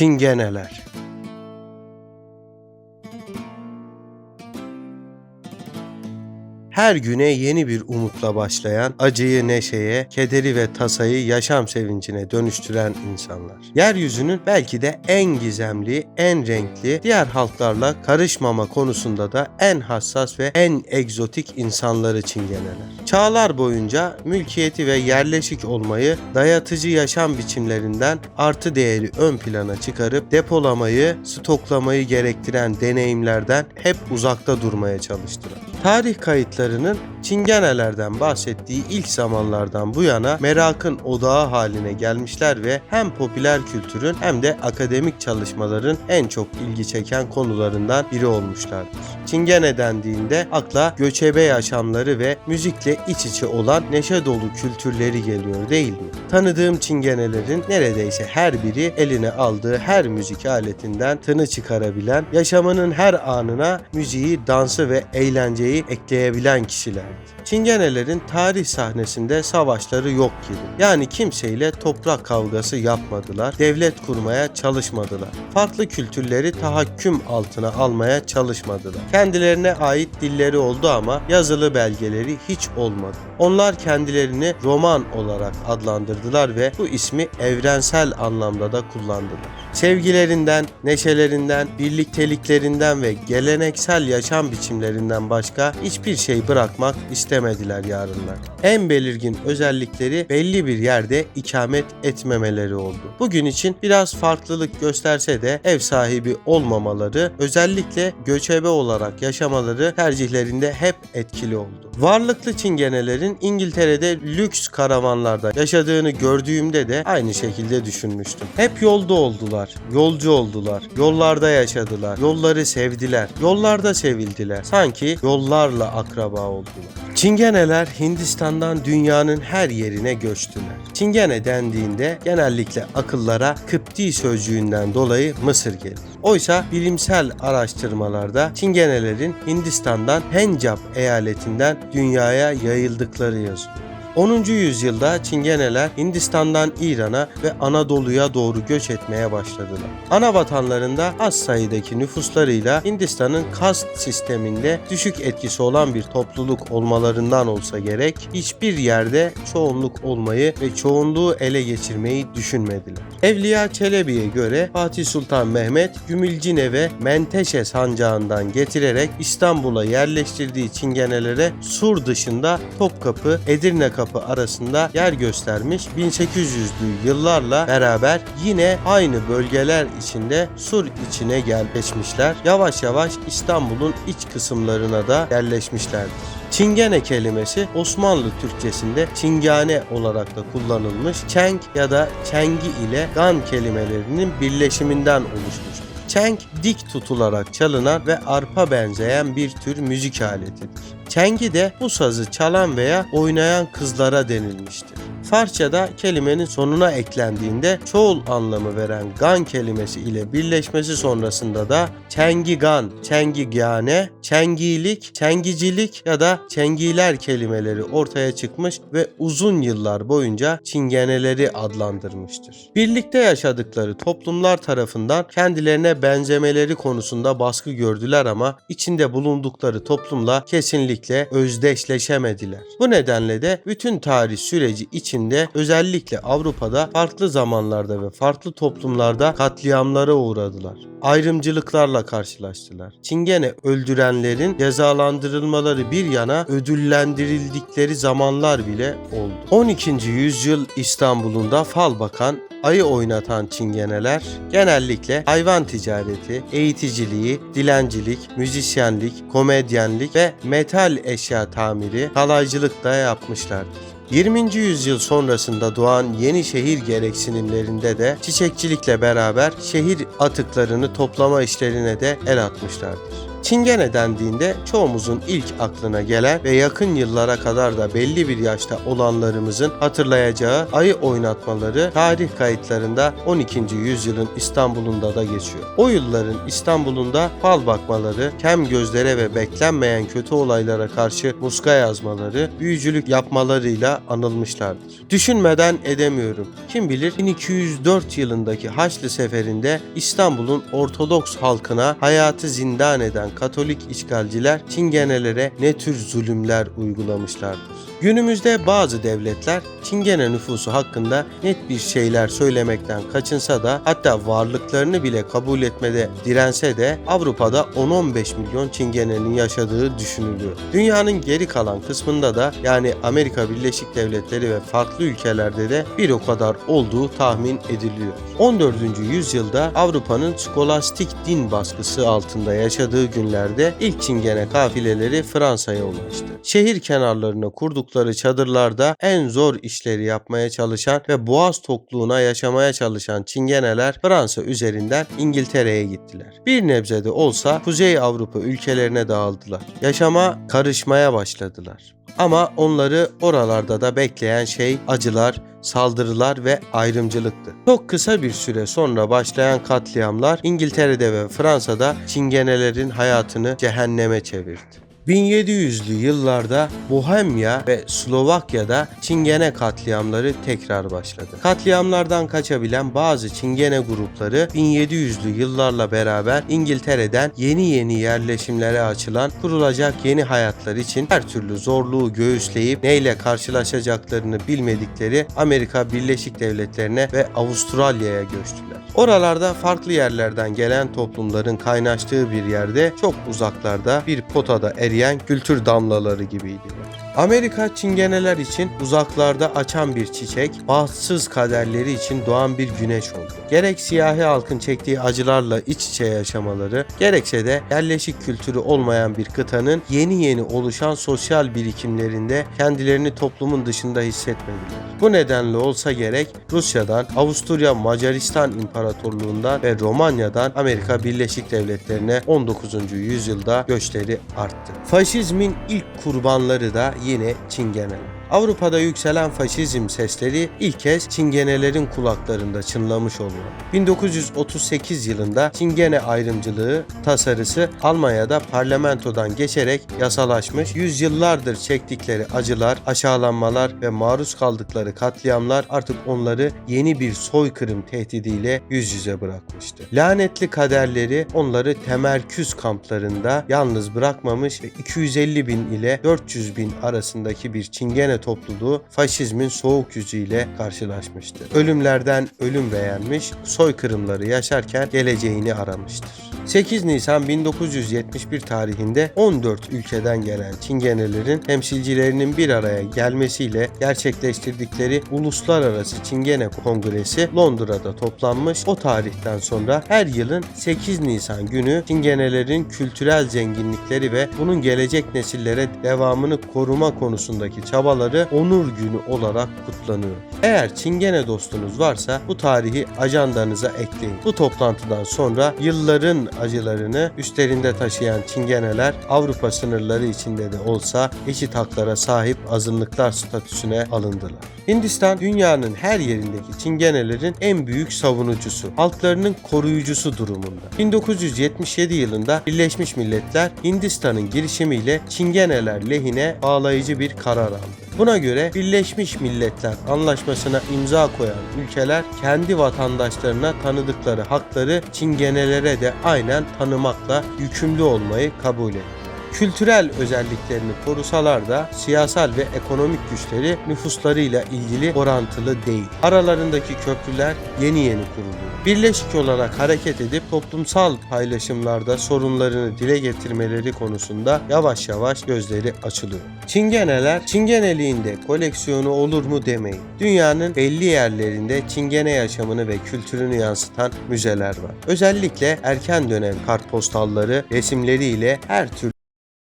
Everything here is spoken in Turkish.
Çingeneler Her güne yeni bir umutla başlayan, acıyı neşeye, kederi ve tasayı yaşam sevincine dönüştüren insanlar. Yeryüzünün belki de en gizemli, en renkli, diğer halklarla karışmama konusunda da en hassas ve en egzotik insanları çingeneler. Çağlar boyunca mülkiyeti ve yerleşik olmayı dayatıcı yaşam biçimlerinden artı değeri ön plana çıkarıp depolamayı, stoklamayı gerektiren deneyimlerden hep uzakta durmaya çalıştılar. Tarih kayıtlarının Çingenelerden bahsettiği ilk zamanlardan bu yana merakın odağı haline gelmişler ve hem popüler kültürün hem de akademik çalışmaların en çok ilgi çeken konularından biri olmuşlardır. Çingene dendiğinde akla göçebe yaşamları ve müzikle iç içe olan neşe dolu kültürleri geliyor değil mi? Tanıdığım çingenelerin neredeyse her biri eline aldığı her müzik aletinden tını çıkarabilen, yaşamının her anına müziği, dansı ve eğlenceyi ekleyebilen kişiler. Çingenelerin tarih sahnesinde savaşları yok gibi. Yani kimseyle toprak kavgası yapmadılar, devlet kurmaya çalışmadılar. Farklı kültürleri tahakküm altına almaya çalışmadılar. Kendilerine ait dilleri oldu ama yazılı belgeleri hiç olmadı. Onlar kendilerini roman olarak adlandırdılar ve bu ismi evrensel anlamda da kullandılar. Sevgilerinden, neşelerinden, birlikteliklerinden ve geleneksel yaşam biçimlerinden başka hiçbir şey bırakmak istemediler yarınlar. En belirgin özellikleri belli bir yerde ikamet etmemeleri oldu. Bugün için biraz farklılık gösterse de ev sahibi olmamaları, özellikle göçebe olarak yaşamaları tercihlerinde hep etkili oldu. Varlıklı çingenelerin İngiltere'de lüks karavanlarda yaşadığını gördüğümde de aynı şekilde düşünmüştüm. Hep yolda oldular, yolcu oldular, yollarda yaşadılar, yolları sevdiler, yollarda sevildiler. Sanki yollarla akraba oldular. Çingeneler Hindistan'dan dünyanın her yerine göçtüler. Çingene dendiğinde genellikle akıllara Kıpti sözcüğünden dolayı Mısır gelir. Oysa bilimsel araştırmalarda Çingenelerin Hindistan'dan Hencap eyaletinden dünyaya yayıldıkları yazıyor. 10. yüzyılda Çingeneler Hindistan'dan İran'a ve Anadolu'ya doğru göç etmeye başladılar. Ana vatanlarında az sayıdaki nüfuslarıyla Hindistan'ın kast sisteminde düşük etkisi olan bir topluluk olmalarından olsa gerek hiçbir yerde çoğunluk olmayı ve çoğunluğu ele geçirmeyi düşünmediler. Evliya Çelebi'ye göre Fatih Sultan Mehmet Gümülcine ve Menteşe sancağından getirerek İstanbul'a yerleştirdiği Çingenelere Sur dışında Topkapı, Edirne Kapı arasında yer göstermiş 1800'lü yıllarla beraber yine aynı bölgeler içinde Sur içine yerleşmişler. Yavaş yavaş İstanbul'un iç kısımlarına da yerleşmişlerdir. Çingene kelimesi Osmanlı Türkçesinde çingane olarak da kullanılmış. Çeng ya da çengi ile gan kelimelerinin birleşiminden oluşmuştur. Çeng dik tutularak çalınan ve arpa benzeyen bir tür müzik aletidir. Çengi de bu sazı çalan veya oynayan kızlara denilmiştir. Farsçada kelimenin sonuna eklendiğinde çoğul anlamı veren gan kelimesi ile birleşmesi sonrasında da çengigan, çengigane, çengilik, çengicilik ya da çengiler kelimeleri ortaya çıkmış ve uzun yıllar boyunca çingeneleri adlandırmıştır. Birlikte yaşadıkları toplumlar tarafından kendilerine benzemeleri konusunda baskı gördüler ama içinde bulundukları toplumla kesinlikle özdeşleşemediler. Bu nedenle de bütün tarih süreci içinde özellikle Avrupa'da farklı zamanlarda ve farklı toplumlarda katliamlara uğradılar. Ayrımcılıklarla karşılaştılar. Çingene öldürenlerin cezalandırılmaları bir yana ödüllendirildikleri zamanlar bile oldu. 12. yüzyıl İstanbul'unda fal bakan ayı oynatan çingeneler genellikle hayvan ticareti, eğiticiliği, dilencilik, müzisyenlik, komedyenlik ve metal eşya tamiri, kalaycılık da yapmışlardır. 20. yüzyıl sonrasında doğan yeni şehir gereksinimlerinde de çiçekçilikle beraber şehir atıklarını toplama işlerine de el atmışlardır. Çingene dendiğinde çoğumuzun ilk aklına gelen ve yakın yıllara kadar da belli bir yaşta olanlarımızın hatırlayacağı ayı oynatmaları tarih kayıtlarında 12. yüzyılın İstanbul'unda da geçiyor. O yılların İstanbul'unda fal bakmaları, kem gözlere ve beklenmeyen kötü olaylara karşı muska yazmaları, büyücülük yapmalarıyla anılmışlardır. Düşünmeden edemiyorum. Kim bilir 1204 yılındaki Haçlı Seferi'nde İstanbul'un Ortodoks halkına hayatı zindan eden Katolik işgalciler Çingenelere ne tür zulümler uygulamışlardır. Günümüzde bazı devletler Çingene nüfusu hakkında net bir şeyler söylemekten kaçınsa da hatta varlıklarını bile kabul etmede dirense de Avrupa'da 10-15 milyon Çingene'nin yaşadığı düşünülüyor. Dünyanın geri kalan kısmında da yani Amerika Birleşik Devletleri ve farklı ülkelerde de bir o kadar olduğu tahmin ediliyor. 14. yüzyılda Avrupa'nın skolastik din baskısı altında yaşadığı günlerde ilk Çingene kafileleri Fransa'ya ulaştı. Şehir kenarlarına kurdukları çadırlarda en zor işleri yapmaya çalışan ve boğaz tokluğuna yaşamaya çalışan Çingeneler Fransa üzerinden İngiltere'ye gittiler. Bir nebze de olsa Kuzey Avrupa ülkelerine dağıldılar. Yaşama karışmaya başladılar. Ama onları oralarda da bekleyen şey acılar, saldırılar ve ayrımcılıktı. Çok kısa bir süre sonra başlayan katliamlar İngiltere'de ve Fransa'da Çingenelerin hayatını cehenneme çevirdi. 1700'lü yıllarda Bohemya ve Slovakya'da Çingene katliamları tekrar başladı. Katliamlardan kaçabilen bazı Çingene grupları 1700'lü yıllarla beraber İngiltere'den yeni yeni yerleşimlere açılan kurulacak yeni hayatlar için her türlü zorluğu göğüsleyip neyle karşılaşacaklarını bilmedikleri Amerika Birleşik Devletleri'ne ve Avustralya'ya göçtüler. Oralarda farklı yerlerden gelen toplumların kaynaştığı bir yerde çok uzaklarda bir potada eriyen kültür damlaları gibiydiler. Amerika çingeneler için uzaklarda açan bir çiçek, bahtsız kaderleri için doğan bir güneş oldu. Gerek siyahi halkın çektiği acılarla iç içe yaşamaları, gerekse de yerleşik kültürü olmayan bir kıtanın yeni yeni oluşan sosyal birikimlerinde kendilerini toplumun dışında hissetmediler. Bu nedenle olsa gerek Rusya'dan, Avusturya Macaristan İmparatorluğundan ve Romanya'dan Amerika Birleşik Devletleri'ne 19. yüzyılda göçleri arttı. Faşizmin ilk kurbanları da yine Çingeneler. Avrupa'da yükselen faşizm sesleri ilk kez Çingenelerin kulaklarında çınlamış oluyor. 1938 yılında Çingene ayrımcılığı tasarısı Almanya'da parlamentodan geçerek yasalaşmış, yüzyıllardır çektikleri acılar, aşağılanmalar ve maruz kaldıkları katliamlar artık onları yeni bir soykırım tehdidiyle yüz yüze bırakmıştı. Lanetli kaderleri onları temerküz kamplarında yalnız bırakmamış ve 250 bin ile 400 bin arasındaki bir Çingene topluluğu faşizmin soğuk yüzüyle karşılaşmıştı. Ölümlerden ölüm beğenmiş, soykırımları yaşarken geleceğini aramıştır. 8 Nisan 1971 tarihinde 14 ülkeden gelen Çingenelerin temsilcilerinin bir araya gelmesiyle gerçekleştirdikleri Uluslararası Çingene Kongresi Londra'da toplanmış. O tarihten sonra her yılın 8 Nisan günü Çingenelerin kültürel zenginlikleri ve bunun gelecek nesillere devamını koruma konusundaki çabaları onur günü olarak kutlanıyor. Eğer Çingene dostunuz varsa bu tarihi ajandanıza ekleyin. Bu toplantıdan sonra yılların acılarını üstlerinde taşıyan Çingeneler Avrupa sınırları içinde de olsa eşit haklara sahip azınlıklar statüsüne alındılar. Hindistan dünyanın her yerindeki Çingenelerin en büyük savunucusu, halklarının koruyucusu durumunda. 1977 yılında Birleşmiş Milletler Hindistan'ın girişimiyle Çingeneler lehine bağlayıcı bir karar aldı. Buna göre Birleşmiş Milletler Anlaşması'na imza koyan ülkeler kendi vatandaşlarına tanıdıkları hakları Çingenelere de aynen tanımakla yükümlü olmayı kabul etti kültürel özelliklerini korusalar da siyasal ve ekonomik güçleri nüfuslarıyla ilgili orantılı değil. Aralarındaki köprüler yeni yeni kuruluyor. Birleşik olarak hareket edip toplumsal paylaşımlarda sorunlarını dile getirmeleri konusunda yavaş yavaş gözleri açılıyor. Çingeneler, Çingeneliğinde koleksiyonu olur mu demeyin. Dünyanın belli yerlerinde Çingene yaşamını ve kültürünü yansıtan müzeler var. Özellikle erken dönem kartpostalları resimleriyle her türlü